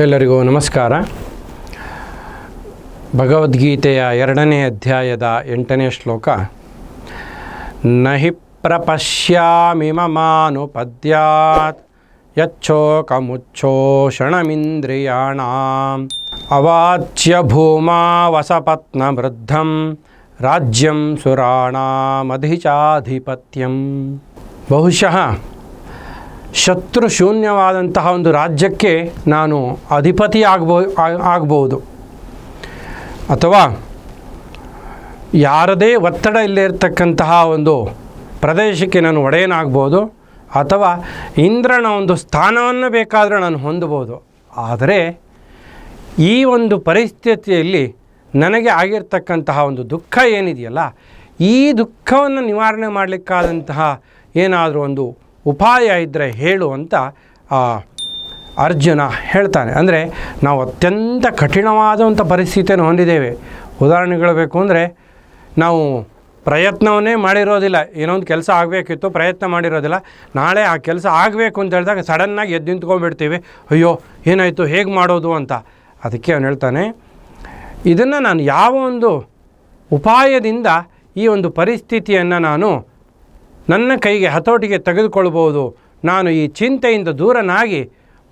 ಎಲ್ಲರಿಗೂ ನಮಸ್ಕಾರ. ಭಗವದ್ಗೀತೆಯ ಎರಡನೇ ಅಧ್ಯಾಯದ ಎಂಟನೇ ಶ್ಲೋಕ. ನಹಿ ಪ್ರಪಶ್ಯಾಮಿ ಮಮಾನುಪದ್ಯಾತ್ ಯಚ್ಚೋಕಮುಚ್ಛೋಷಣಮಿಂದ್ರಿಯಾಣ ಅವಾಚ್ಯ ಭೂಮಾ ವಸಪತ್ನ ವೃದ್ಧಂ ರಾಜ್ಯಂ ಸುರಾಣಾಮಧಿಚಾಧಿಪತ್ಯಂ. ಬಹುಶಃ ಶತ್ರು ಶೂನ್ಯವಾದಂತಹ ಒಂದು ರಾಜ್ಯಕ್ಕೆ ನಾನು ಅಧಿಪತಿ ಆಗ್ಬೋ ಆಗಬಹುದು ಅಥವಾ ಯಾರದೇ ಒತ್ತಡ ಇಲ್ಲೇ ಇರತಕ್ಕಂತಹ ಒಂದು ಪ್ರದೇಶಕ್ಕೆ ನಾನು ಒಡೆಯನಾಗ್ಬೋದು, ಅಥವಾ ಇಂದ್ರನ ಒಂದು ಸ್ಥಾನವನ್ನು ಬೇಕಾದರೂ ನಾನು ಹೊಂದಬೋದು. ಆದರೆ ಈ ಒಂದು ಪರಿಸ್ಥಿತಿಯಲ್ಲಿ ನನಗೆ ಆಗಿರ್ತಕ್ಕಂತಹ ಒಂದು ದುಃಖ ಏನಿದೆಯಲ್ಲ, ಈ ದುಃಖವನ್ನು ನಿವಾರಣೆ ಮಾಡಲಿಕ್ಕಾದಂತಹ ಏನಾದರೂ ಒಂದು ಉಪಾಯ ಇದ್ದರೆ ಹೇಳು ಅಂತ ಅರ್ಜುನ ಹೇಳ್ತಾನೆ. ಅಂದರೆ ನಾವು ಅತ್ಯಂತ ಕಠಿಣವಾದಂಥ ಪರಿಸ್ಥಿತಿಯನ್ನು ಹೊಂದಿದ್ದೇವೆ. ಉದಾಹರಣೆಗಳು ಬೇಕು ಅಂದರೆ, ನಾವು ಪ್ರಯತ್ನವನ್ನೇ ಮಾಡಿರೋದಿಲ್ಲ. ಏನೋ ಒಂದು ಕೆಲಸ ಆಗಬೇಕಿತ್ತು, ಪ್ರಯತ್ನ ಮಾಡಿರೋದಿಲ್ಲ. ನಾಳೆ ಆ ಕೆಲಸ ಆಗಬೇಕು ಅಂತ ಹೇಳಿದಾಗ ಸಡನ್ನಾಗಿ ಎದ್ದು ನಿಂತ್ಕೊಂಡ್ಬಿಡ್ತೀವಿ. ಅಯ್ಯೋ, ಏನಾಯಿತು, ಹೇಗೆ ಮಾಡೋದು ಅಂತ. ಅದಕ್ಕೆ ಅವನು ಹೇಳ್ತಾನೆ, ಇದನ್ನು ನಾನು ಯಾವ ಒಂದು ಉಪಾಯದಿಂದ ಈ ಒಂದು ಪರಿಸ್ಥಿತಿಯನ್ನು ನಾನು ನನ್ನ ಕೈಗೆ ಹತೋಟಿಗೆ ತೆಗೆದುಕೊಳ್ಬೋದು ನಾನು ಈ ಚಿಂತೆಯಿಂದ ದೂರನಾಗಿ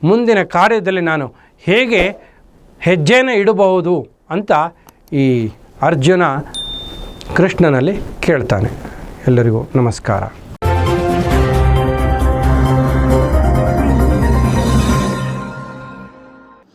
ಮುಂದಿನ ಕಾರ್ಯದಲ್ಲಿ ನಾನು ಹೇಗೆ ಹೆಜ್ಜೆನ ಇಡಬಹುದು ಅಂತ ಈ ಅರ್ಜುನ ಕೃಷ್ಣನಲ್ಲಿ ಕೇಳ್ತಾನೆ. ಎಲ್ಲರಿಗೂ ನಮಸ್ಕಾರ.